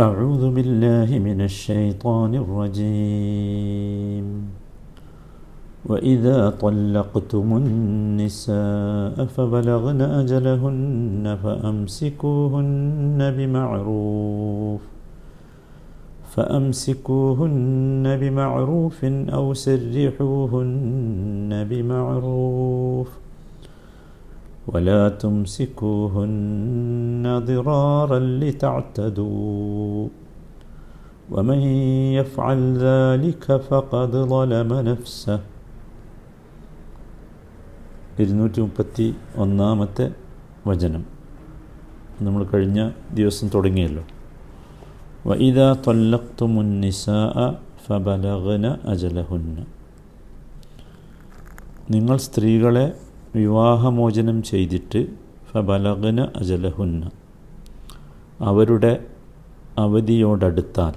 أعوذ بالله من الشيطان الرجيم. وإذا طلقتم النساء فبلغن أجلهن فأمسكوهن بمعروف فأمسكوهن بمعروف أو سرحوهن بمعروف. ولا تمسكوهن ضرارا لتعتدوا ومن يفعل ذلك فقد ظلم نفسه ഇരുന്നൂറ്റി മുപ്പത്തി ഒന്നാമത്തെ വചനം നമ്മൾ കഴിഞ്ഞ ദിവസം തുടങ്ങിയല്ലോ വൈദ തൊല്ലത്തുമുന്നിസാ ഫബലഗന അജലഹുന്ന നിങ്ങൾ സ്ത്രീകളെ വിവാഹമോചനം ചെയ്തിട്ട് ഫബലഗന അജലഹുന്ന. അവരുടെ അവധിയോടടുത്താൽ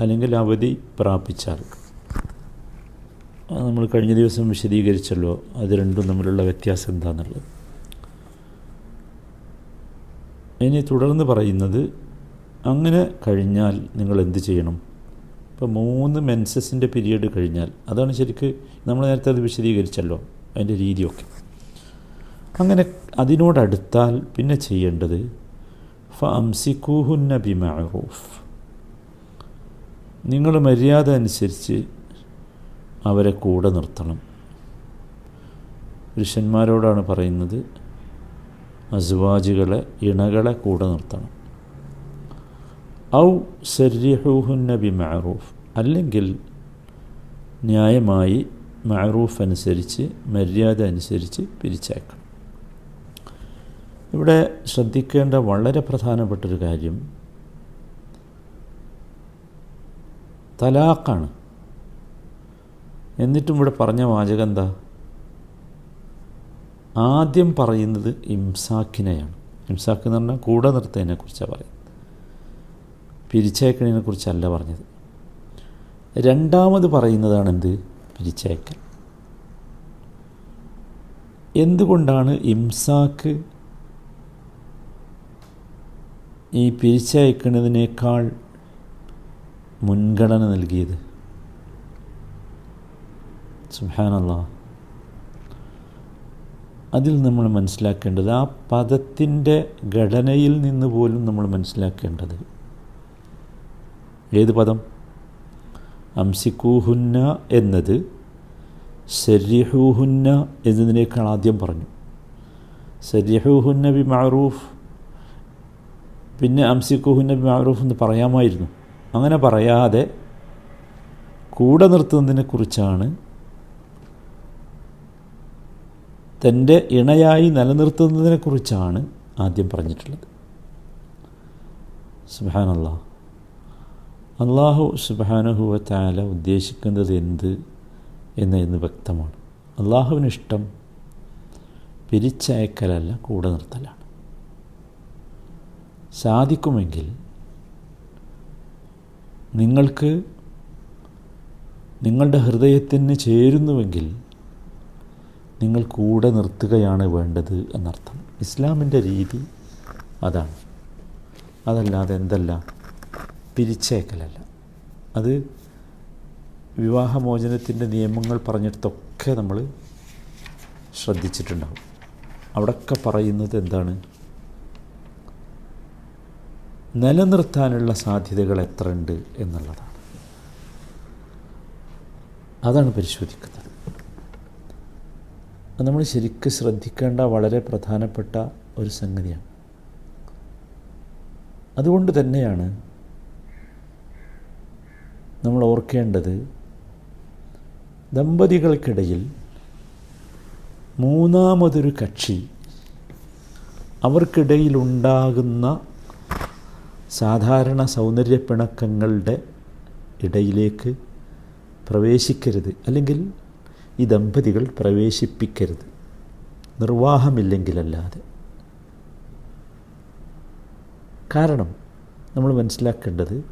അല്ലെങ്കിൽ അവധി പ്രാപിച്ചാൽ. നമ്മൾ കഴിഞ്ഞ ദിവസം വിശദീകരിച്ചല്ലോ അത് രണ്ടും തമ്മിലുള്ള വ്യത്യാസം എന്താണെന്നുള്ളത് ഇനി തുടർന്ന് പറയുന്നത് അങ്ങനെ കഴിഞ്ഞാൽ നിങ്ങൾ എന്ത് ചെയ്യണം? ഇപ്പോൾ മൂന്ന് മെൻസസിന്റെ പീരീഡ് കഴിഞ്ഞാൽ അതാണ് ശരിക്ക് നമ്മൾ നേരത്തെ അത് വിശദീകരിച്ചല്ലോ അതിന്റെ രീതിയൊക്കെ. അങ്ങനെ അതിനോടടുത്താൽ പിന്നെ ചെയ്യേണ്ടത് ഫ ബിമഅറൂഫ്. നിങ്ങൾ മര്യാദ അനുസരിച്ച് അവരെ കൂടെ നിർത്തണം. പുരുഷന്മാരോടാണ് പറയുന്നത് അസുവാജികളെ ഇണകളെ കൂടെ നിർത്തണം. ഔ സര്യഹൂഹുന്ന ബി അല്ലെങ്കിൽ ന്യായമായി മഅറൂഫ് അനുസരിച്ച് മര്യാദ അനുസരിച്ച് പിരിച്ചയക്കണം. ഇവിടെ ശ്രദ്ധിക്കേണ്ട വളരെ പ്രധാനപ്പെട്ടൊരു കാര്യം തലാഖാണ്. എന്നിട്ടും ഇവിടെ പറഞ്ഞ വാചകം എന്താ? ആദ്യം പറയുന്നത് ഇംസാക്കിനെയാണ് ഇംസാക്ക് എന്ന് പറഞ്ഞാൽ കൂടെ നിർത്തതിനെ കുറിച്ചാണ് പറയുന്നത്. പിരിച്ചയക്കണതിനെ കുറിച്ചല്ല പറഞ്ഞത്. രണ്ടാമത് പറയുന്നതാണ് എന്ത്? പിരിച്ചയക്കൽ. എന്തുകൊണ്ടാണ് ഇംസാക്ക് ഈ പിരിച്ചയക്കുന്നതിനേക്കാൾ മുൻഗണന നൽകിയത്. സുഹാനല്ല അതിൽ നമ്മൾ മനസ്സിലാക്കേണ്ടത് ആ പദത്തിന്റെ ഘടനയിൽ നിന്ന് പോലും നമ്മൾ മനസ്സിലാക്കേണ്ടത്. ഏത് പദം? അംസിക്കൂഹുന്ന എന്നത് സരിഹൂഹുന്ന എന്നതിനേക്കാൾ ആദ്യം പറഞ്ഞു. സരിഹൂഹുന്ന ബി മഅറൂഫ്. പിന്നെ അംസിക്കുഹു നബി മാറൂഫ് എന്ന് പറയാമായിരുന്നു. അങ്ങനെ പറയാതെ കൂടെ നിർത്തുന്നതിനെക്കുറിച്ചാണ് തന്റെ ഇണയായി നിലനിർത്തുന്നതിനെക്കുറിച്ചാണ് ആദ്യം പറഞ്ഞിട്ടുള്ളത്. സുബാനല്ല അള്ളാഹു സുബാനുഹുവത്താല താല ഉദ്ദേശിക്കുന്നത് എന്ത് എന്ന് ഇന്ന് വ്യക്തമാണ്. അള്ളാഹുവിനിഷ്ടം പിരിച്ചയക്കലല്ല കൂടെ നിർത്തലാണ്. സാധിക്കുമെങ്കിൽ നിങ്ങൾക്ക് നിങ്ങളുടെ ഹൃദയത്തിന് ചേരുന്നുവെങ്കിൽ നിങ്ങൾ കൂടെ നിർത്തുകയാണ് വേണ്ടത് എന്നർത്ഥം. ഇസ്ലാമിന്റെ രീതി അതാണ്. അതല്ലാതെ എന്തല്ല? പിരിച്ചേക്കലല്ല അത് വിവാഹമോചനത്തിന്റെ നിയമങ്ങൾ പറഞ്ഞിടത്തൊക്കെ നമ്മൾ ശ്രദ്ധിച്ചിട്ടുണ്ടാവും. അവിടൊക്കെ പറയുന്നത് എന്താണ്? നിലനിർത്താനുള്ള സാധ്യതകൾ എത്ര ഉണ്ട് എന്നുള്ളതാണ്. അതാണ് പരിശോധിക്കുന്നത്. നമ്മൾ ശരിക്കും ശ്രദ്ധിക്കേണ്ട വളരെ പ്രധാനപ്പെട്ട ഒരു സംഗതിയാണ്. അതുകൊണ്ട് തന്നെയാണ് നമ്മൾ ഓർക്കേണ്ടത് ദമ്പതികൾക്കിടയിൽ മൂന്നാമതൊരു കക്ഷി അവർക്കിടയിലുണ്ടാകുന്ന സാധാരണ സൗന്ദര്യപ്പിണക്കങ്ങളുടെ ഇടയിലേക്ക് പ്രവേശിക്കരുത്. അല്ലെങ്കിൽ ഈ ദമ്പതികൾ പ്രവേശിപ്പിക്കരുത്. നിർവാഹമില്ലെങ്കിലല്ലാതെ. കാരണം നമ്മൾ മനസ്സിലാക്കേണ്ടത്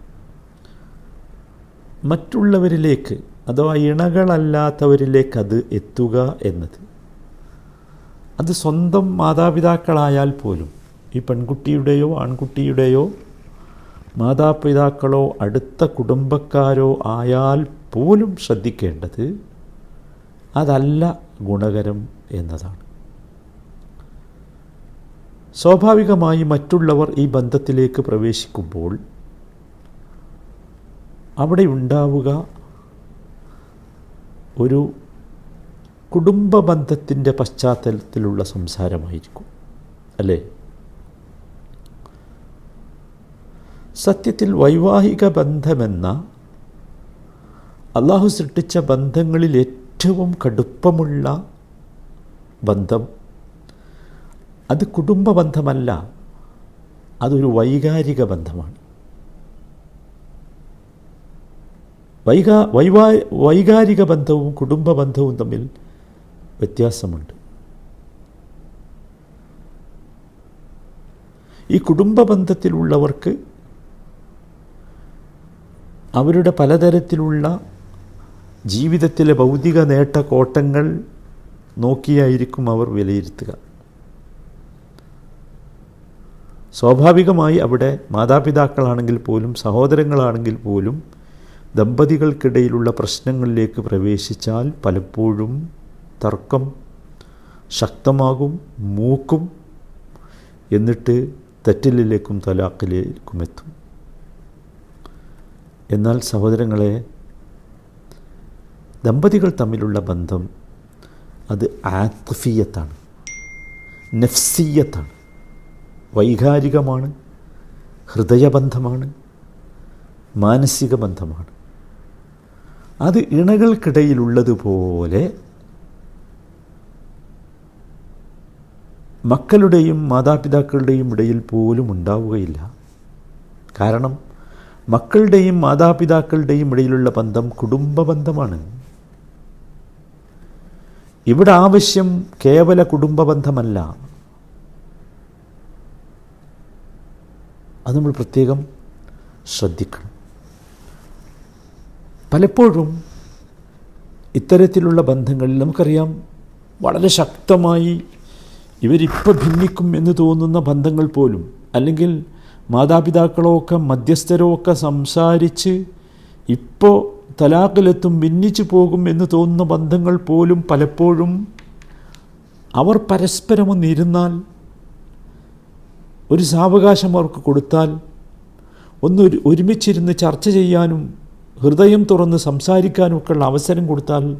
മറ്റുള്ളവരിലേക്ക് അഥവാ ഇണകളല്ലാത്തവരിലേക്ക് അത് എത്തുക എന്നത്. അത് സ്വന്തം മാതാപിതാക്കളായാൽ പോലും ഈ പെൺകുട്ടിയുടെയോ ആൺകുട്ടിയുടെയോ മാതാപിതാക്കളോ അടുത്ത കുടുംബക്കാരോ ആയാൽ പോലും ശ്രദ്ധിക്കേണ്ടത് അതല്ല ഗുണകരം എന്നതാണ്. സ്വാഭാവികമായി മറ്റുള്ളവർ ഈ ബന്ധത്തിലേക്ക് പ്രവേശിക്കുമ്പോൾ അവിടെ ഉണ്ടാവുക ഒരു കുടുംബ ബന്ധത്തിന്റെ പശ്ചാത്തലത്തിലുള്ള സംസാരമായിരിക്കും അല്ലേ? സത്യത്തിൽ വൈവാഹിക ബന്ധമെന്ന അള്ളാഹു സൃഷ്ടിച്ച ബന്ധങ്ങളിൽ ഏറ്റവും കടുപ്പമുള്ള ബന്ധം അത് കുടുംബ ബന്ധമല്ല അതൊരു വൈകാരിക ബന്ധമാണ്. വൈകാ വൈവാ വൈകാരിക ബന്ധവും കുടുംബ ബന്ധവും തമ്മിൽ വ്യത്യാസമുണ്ട്. ഈ കുടുംബ ബന്ധത്തിലുള്ളവർക്ക് അവരുടെ പലതരത്തിലുള്ള ജീവിതത്തിലെ ഭൗതിക നേട്ട കോട്ടങ്ങൾ നോക്കിയായിരിക്കും അവർ വിലയിരുത്തുക. സ്വാഭാവികമായി അവിടെ മാതാപിതാക്കളാണെങ്കിൽ പോലും സഹോദരങ്ങളാണെങ്കിൽ പോലും ദമ്പതികൾക്കിടയിലുള്ള പ്രശ്നങ്ങളിലേക്ക് പ്രവേശിച്ചാൽ പലപ്പോഴും തർക്കം ശക്തമാകും മൂക്കും എന്നിട്ട് തെറ്റിലേക്കും തലാഖിലേക്കും എത്തും. എന്നാൽ സഹോദരങ്ങളെ ദമ്പതികൾ തമ്മിലുള്ള ബന്ധം അത് ആത്ഫീയത്താണ് നഫ്സീയത്താണ് വൈകാരികമാണ് ഹൃദയബന്ധമാണ് മാനസിക ബന്ധമാണ്. അത് ഇണകൾക്കിടയിലുള്ളതുപോലെ മക്കളുടെയും മാതാപിതാക്കളുടെയും ഇടയിൽ പോലും ഉണ്ടാവുകയില്ല. കാരണം മക്കളുടെയും മാതാപിതാക്കളുടെയും ഇടയിലുള്ള ബന്ധം കുടുംബ ബന്ധമാണ്. ഇവിടെ ആവശ്യം കേവല കുടുംബ ബന്ധമല്ല. അത് നമ്മൾ പ്രത്യേകം ശ്രദ്ധിക്കണം. പലപ്പോഴും ഇത്തരത്തിലുള്ള ബന്ധങ്ങളിൽ നമുക്കറിയാം വളരെ ശക്തമായി ഇവരിപ്പോൾ ഭിന്നിക്കും എന്ന് തോന്നുന്ന ബന്ധങ്ങൾ പോലും അല്ലെങ്കിൽ മാതാപിതാക്കളോ ഒക്കെ മധ്യസ്ഥരോ ഒക്കെ സംസാരിച്ച് ഇപ്പോൾ തലാഖിലെത്തും ഭിന്നിച്ചു പോകും എന്ന് തോന്നുന്ന ബന്ധങ്ങൾ പോലും പലപ്പോഴും അവർ പരസ്പരം ഒന്നിരുന്നാൽ ഒരു സാവകാശം അവർക്ക് കൊടുത്താൽ ഒന്ന് ഒരു ഒരുമിച്ചിരുന്ന് ചർച്ച ചെയ്യാനും ഹൃദയം തുറന്ന് സംസാരിക്കാനും ഒക്കെയുള്ള അവസരം കൊടുത്താൽ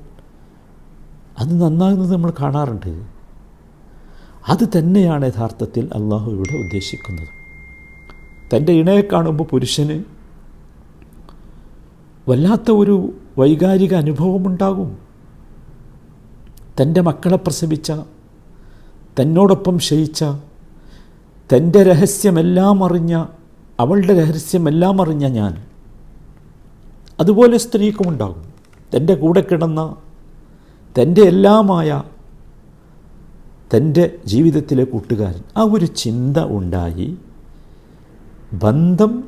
അത് നന്നാകുന്നത് നമ്മൾ കാണാറുണ്ട്. അത് തന്നെയാണ് യഥാർത്ഥത്തിൽ അള്ളാഹു ഇവിടെ ഉദ്ദേശിക്കുന്നത്. തന്റെ ഇണയെ കാണുമ്പോൾ പുരുഷന് വല്ലാത്ത ഒരു വൈകാരിക അനുഭവമുണ്ടാകും. തന്റെ മക്കളെ പ്രസവിച്ച തന്നോടൊപ്പം ശയിച്ച തന്റെ രഹസ്യമെല്ലാം അറിഞ്ഞ അവളുടെ രഹസ്യമെല്ലാം അറിഞ്ഞ ഞാൻ. അതുപോലെ സ്ത്രീക്കുമുണ്ടാകും തന്റെ കൂടെ കിടന്ന തന്റെ എല്ലാമായ തന്റെ ജീവിതത്തിലെ കൂട്ടുകാരൻ. ആ ഒരു ചിന്ത ഉണ്ടായി. ബന്ധം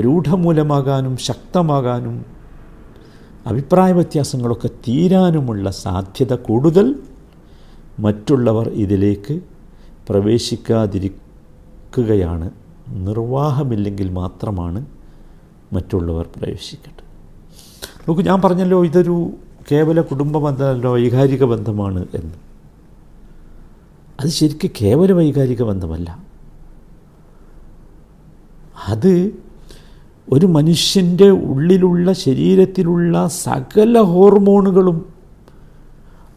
രൂഢമൂലമാകാനും ശക്തമാകാനും അഭിപ്രായ വ്യത്യാസങ്ങളൊക്കെ തീരാനുമുള്ള സാധ്യത കൂടുതൽ മറ്റുള്ളവർ ഇതിലേക്ക് പ്രവേശിക്കാതിരിക്കുകയാണ്. നിർവാഹമില്ലെങ്കിൽ മാത്രമാണ് മറ്റുള്ളവർ പ്രവേശിക്കേണ്ടത്. നോക്കൂ ഞാൻ പറഞ്ഞല്ലോ ഇതൊരു കേവല കുടുംബ ബന്ധമല്ല വൈകാരിക ബന്ധമാണ് എന്ന്. അത് ശരിക്കും കേവല വൈകാരിക ബന്ധമല്ല. അത് ഒരു മനുഷ്യന്റെ ഉള്ളിലുള്ള ശരീരത്തിലുള്ള സകല ഹോർമോണുകളും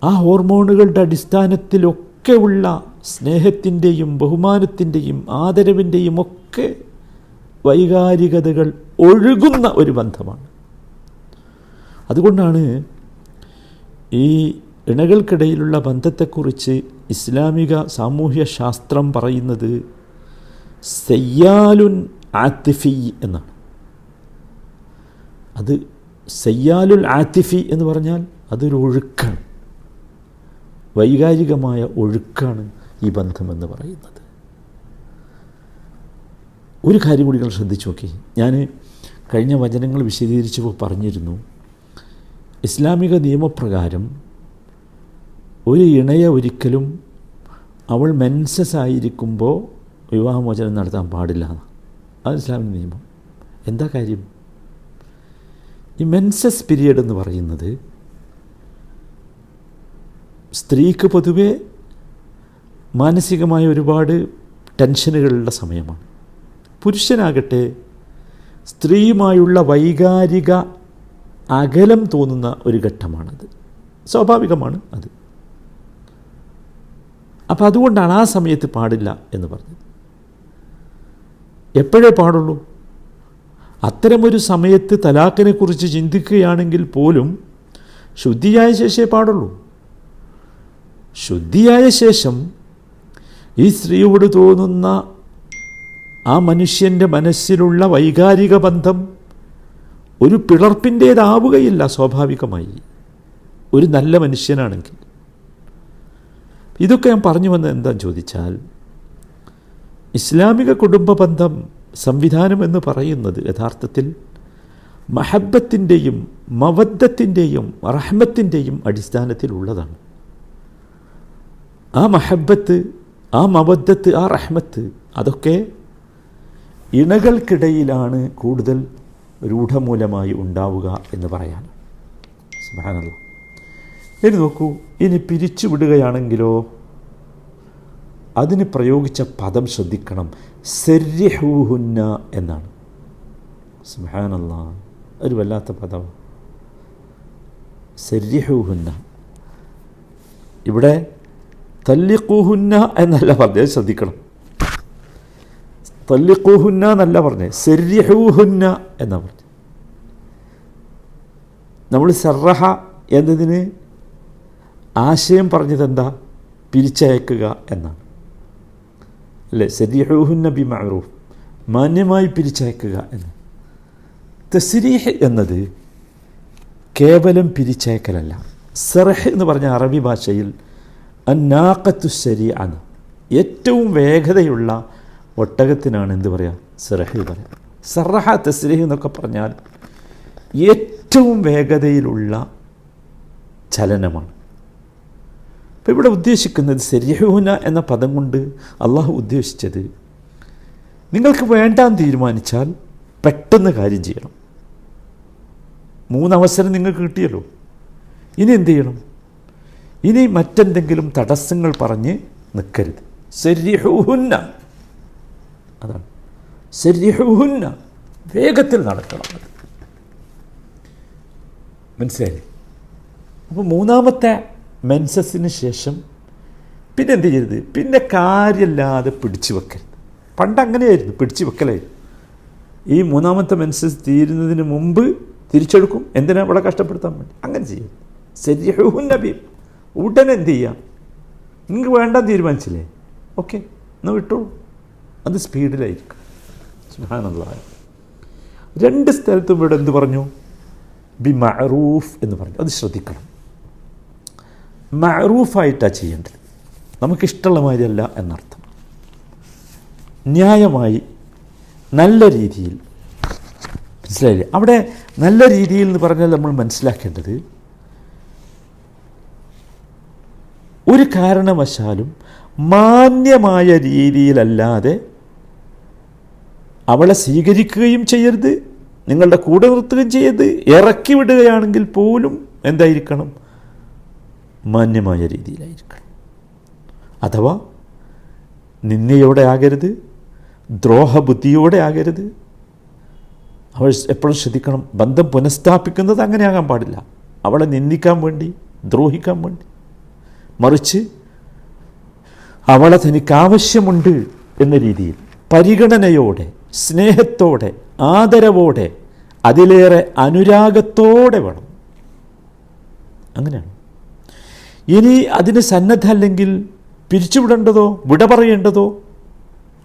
ആ ഹോർമോണുകളുടെ അടിസ്ഥാനത്തിലൊക്കെ ഉള്ള സ്നേഹത്തിന്റെയും ബഹുമാനത്തിന്റെയും ആദരവിന്റെയും ഒക്കെ വൈകാരികതകൾ ഒഴുകുന്ന ഒരു ബന്ധമാണ്. അതുകൊണ്ടാണ് ഈ ഇണകൾക്കിടയിലുള്ള ബന്ധത്തെക്കുറിച്ച് ഇസ്ലാമിക സാമൂഹ്യ ശാസ്ത്രം പറയുന്നത് സയ്യാലുൻ ആത്തിഫി എന്നാണ്. അത് സയ്യാലുൽ ആത്തിഫി എന്ന് പറഞ്ഞാൽ അതൊരു ഒഴുക്കാണ്. വൈകാരികമായ ഒഴുക്കാണ് ഈ ബന്ധമെന്ന് പറയുന്നത്. ഒരു കാര്യം കൂടി നിങ്ങൾ ശ്രദ്ധിച്ചു നോക്കി. ഞാൻ കഴിഞ്ഞ വചനങ്ങൾ വിശദീകരിച്ചപ്പോൾ പറഞ്ഞിരുന്നു ഇസ്ലാമിക നിയമപ്രകാരം ഒരു ഇണയെ ഒരിക്കലും അവൾ മെൻസസ് ആയിരിക്കുമ്പോൾ വിവാഹമോചനം നടത്താൻ പാടില്ല അത് ഇസ്ലാമിന്റെ നിയമം. എന്താ കാര്യം? ഈ മെൻസസ് പീരിയഡ് എന്ന് പറയുന്നത് സ്ത്രീക്ക് പൊതുവെ മാനസികമായ ഒരുപാട് ടെൻഷനുകളുള്ള സമയമാണ്. പുരുഷനാകട്ടെ സ്ത്രീയുമായുള്ള വൈകാരിക അകലം തോന്നുന്ന ഒരു ഘട്ടമാണത്. സ്വാഭാവികമാണ് അത്. അപ്പോൾ അതുകൊണ്ടാണ് ആ സമയത്ത് പാടില്ല എന്ന് പറഞ്ഞത്. എപ്പോഴേ പാടുള്ളൂ? അത്തരമൊരു സമയത്ത് തലാഖിനെക്കുറിച്ച് ചിന്തിക്കുകയാണെങ്കിൽ പോലും ശുദ്ധിയായ ശേഷമേ പാടുള്ളൂ. ശുദ്ധിയായ ശേഷം ഈ സ്ത്രീയോട് തോന്നുന്ന ആ മനുഷ്യന്റെ മനസ്സിലുള്ള വൈകാരിക ബന്ധം ഒരു പിളർപ്പിന്റേതാവുകയില്ല സ്വാഭാവികമായി. ഒരു നല്ല മനുഷ്യനാണെങ്കിൽ. ഇതൊക്കെ ഞാൻ പറഞ്ഞു വന്നത് എന്താ ചോദിച്ചാൽ ഇസ്ലാമിക കുടുംബ ബന്ധം സംവിധാനം എന്ന് പറയുന്നത് യഥാർത്ഥത്തിൽ മഹബത്തിന്റെയും മവദ്ദത്തിന്റെയും റഹ്മത്തിന്റെയും അടിസ്ഥാനത്തിലുള്ളതാണ്. ആ മഹബത്ത് ആ മവദ്ദത്ത് ആ റഹ്മത്ത് അതൊക്കെ ഇണകൾക്കിടയിലാണ് കൂടുതൽ രൂഢമൂലമായി ഉണ്ടാവുക എന്ന് പറയാൻ സുബാനല്ല ഇനി നോക്കൂ ഇനി പിരിച്ചു വിടുകയാണെങ്കിലോ അതിന് പ്രയോഗിച്ച പദം ശ്രദ്ധിക്കണം. സെര്യഹൂഹുന്ന എന്നാണ്. സ്മഹാനല്ല ഒരു വല്ലാത്ത പദം. സെര്യഹൂഹുന്ന ഇവിടെ തല്ലിക്കൂഹുന്ന എന്നല്ല പറഞ്ഞത് ശ്രദ്ധിക്കണം. തല്ലിക്കൂഹുന്ന എന്നല്ല പറഞ്ഞത് സെര്യഹൂഹുന്ന എന്നാ പറഞ്ഞത്. നമ്മൾ സർറഹ എന്നതിന് ആശയം പറഞ്ഞതെന്താ? പിരിച്ചയക്കുക എന്നാണ്. അല്ലേ? സരിഹൂഹുന്ന ബി മഅറൂഫ് മാന്യമായി പിരിച്ചയക്കുക എന്ന്. തസ്രീഹ് എന്നത് കേവലം പിരിച്ചയക്കലല്ല. സെറഹ് എന്ന് പറഞ്ഞ അറബി ഭാഷയിൽ അന്നാക്കത്തു ശരി ആണ് ഏറ്റവും വേഗതയുള്ള ഒട്ടകത്തിനാണ് എന്ത് പറയുക സെറഹ് പറയുക സറഹ തസ്രീഹ് എന്നൊക്കെ പറഞ്ഞാൽ ഏറ്റവും വേഗതയിലുള്ള ചലനമാണ്. അപ്പോൾ ഇവിടെ ഉദ്ദേശിക്കുന്നത് സെരിഹൂന എന്ന പദം കൊണ്ട് അള്ളാഹു ഉദ്ദേശിച്ചത് നിങ്ങൾക്ക് വേണ്ടാന്ന് തീരുമാനിച്ചാൽ പെട്ടെന്ന് കാര്യം ചെയ്യണം. മൂന്നവസരം നിങ്ങൾക്ക് കിട്ടിയല്ലോ. ഇനി എന്ത് ചെയ്യണം? ഇനി മറ്റെന്തെങ്കിലും തടസ്സങ്ങൾ പറഞ്ഞ് നിൽക്കരുത്. സെരിഹൂഹുന്ന അതാണ്. സെരിഹൂഹുന്ന വേഗത്തിൽ നടക്കണം. മനസ്സിലായി അപ്പോൾ മൂന്നാമത്തെ മെൻസസിന് ശേഷം പിന്നെ എന്ത് ചെയ്യരുത്? പിന്നെ കാര്യമില്ലാതെ പിടിച്ചു വെക്കരുത്. പണ്ട് അങ്ങനെയായിരുന്നു പിടിച്ചു വെക്കലായിരുന്നു. ഈ മൂന്നാമത്തെ മെൻസസ് തീരുന്നതിന് മുമ്പ് തിരിച്ചെടുക്കും. എന്തിനാ ഇവിടെ കഷ്ടപ്പെടുത്താൻ വേണ്ടി? അങ്ങനെ ചെയ്യും. ശരിഹുൻ നബി ഉടനെ എന്ത് ചെയ്യാം? നിങ്ങൾക്ക് വേണ്ട തീരുമാനിച്ചില്ലേ? ഓക്കെ എന്നാൽ വിട്ടോളൂ. അത് സ്പീഡിലായിരിക്കും. രണ്ട് സ്ഥലത്തും ഇവിടെ എന്ത് പറഞ്ഞു? ബി മറൂഫ് എന്ന് പറഞ്ഞു. അത് ശ്രദ്ധിക്കണം. മഅറൂഫായിട്ടാണ് ചെയ്യേണ്ടത്. നമുക്കിഷ്ടമുള്ള മാതിരിയല്ല എന്നർത്ഥം. ന്യായമായി നല്ല രീതിയിൽ മനസ്സിലായില്ലേ? അവിടെ നല്ല രീതിയിൽ എന്ന് പറഞ്ഞാൽ നമ്മൾ മനസ്സിലാക്കേണ്ടത് ഒരു കാരണവശാലും മാന്യമായ രീതിയിലല്ലാതെ അവളെ സ്വീകരിക്കുകയും ചെയ്യരുത് നിങ്ങളുടെ കൂടെ നിർത്തുകയും ചെയ്യരുത് ഇറക്കി വിടുകയാണെങ്കിൽ പോലും എന്തായിരിക്കണം? മാന്യമായ രീതിയിലായിരിക്കണം. അഥവാ നിന്നയോടെ ആകരുത്? ദ്രോഹബുദ്ധിയോടെ ആകരുത്? അവൾ എപ്പോഴും ശ്രദ്ധിക്കണം ബന്ധം പുനഃസ്ഥാപിക്കുന്നത് അങ്ങനെ ആകാൻ പാടില്ല. അവളെ നിന്ദിക്കാൻ വേണ്ടി ദ്രോഹിക്കാൻ വേണ്ടി. മറിച്ച് അവളെ തനിക്ക് ആവശ്യമുണ്ട് എന്ന രീതിയിൽ പരിഗണനയോടെ സ്നേഹത്തോടെ ആദരവോടെ അതിലേറെ അനുരാഗത്തോടെ വേണം. അങ്ങനെയാണ്. ഇനി അതിന് സന്നദ്ധ അല്ലെങ്കിൽ പിരിച്ചുവിടേണ്ടതോ വിട പറയേണ്ടതോ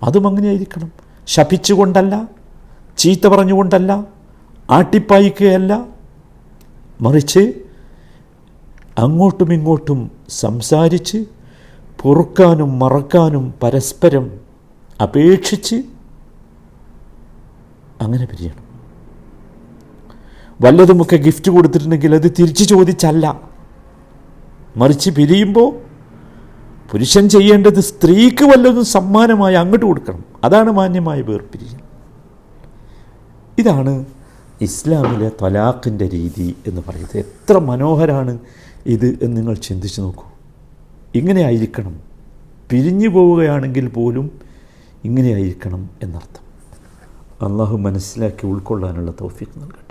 അതും അങ്ങനെയായിരിക്കണം. ശപിച്ചുകൊണ്ടല്ല ചീത്ത പറഞ്ഞുകൊണ്ടല്ല ആട്ടിപ്പായിക്കുകയല്ല. മറിച്ച് അങ്ങോട്ടും ഇങ്ങോട്ടും സംസാരിച്ച് പൊറുക്കാനും മറക്കാനും പരസ്പരം അപേക്ഷിച്ച് അങ്ങനെ പിരിയണം. വല്ലതുമൊക്കെ ഗിഫ്റ്റ് കൊടുത്തിട്ടുണ്ടെങ്കിൽ അത് തിരിച്ചു ചോദിച്ചല്ല. മറിച്ച് പിരിയുമ്പോൾ പുരുഷൻ ചെയ്യേണ്ടത് സ്ത്രീക്ക് വല്ലതും സമ്മാനമായി അങ്ങോട്ട് കൊടുക്കണം. അതാണ് മാന്യമായ വേർപിരിയൽ. ഇതാണ് ഇസ്ലാമിലെ തലാഖിന്റെ രീതി എന്ന് പറയുന്നത്. എത്ര മനോഹരമാണ് ഇത് എന്ന് നിങ്ങൾ ചിന്തിച്ചു നോക്കൂ. ഇങ്ങനെ ആയിരിക്കണം. പിരിഞ്ഞു പോവുകയാണെങ്കിൽ പോലും ഇങ്ങനെ ആയിരിക്കണം എന്നർത്ഥം. അള്ളാഹു മനസ്സിലാക്കി ഉൾക്കൊള്ളാനുള്ള തൗഫീഖ് നൽകട്ടെ.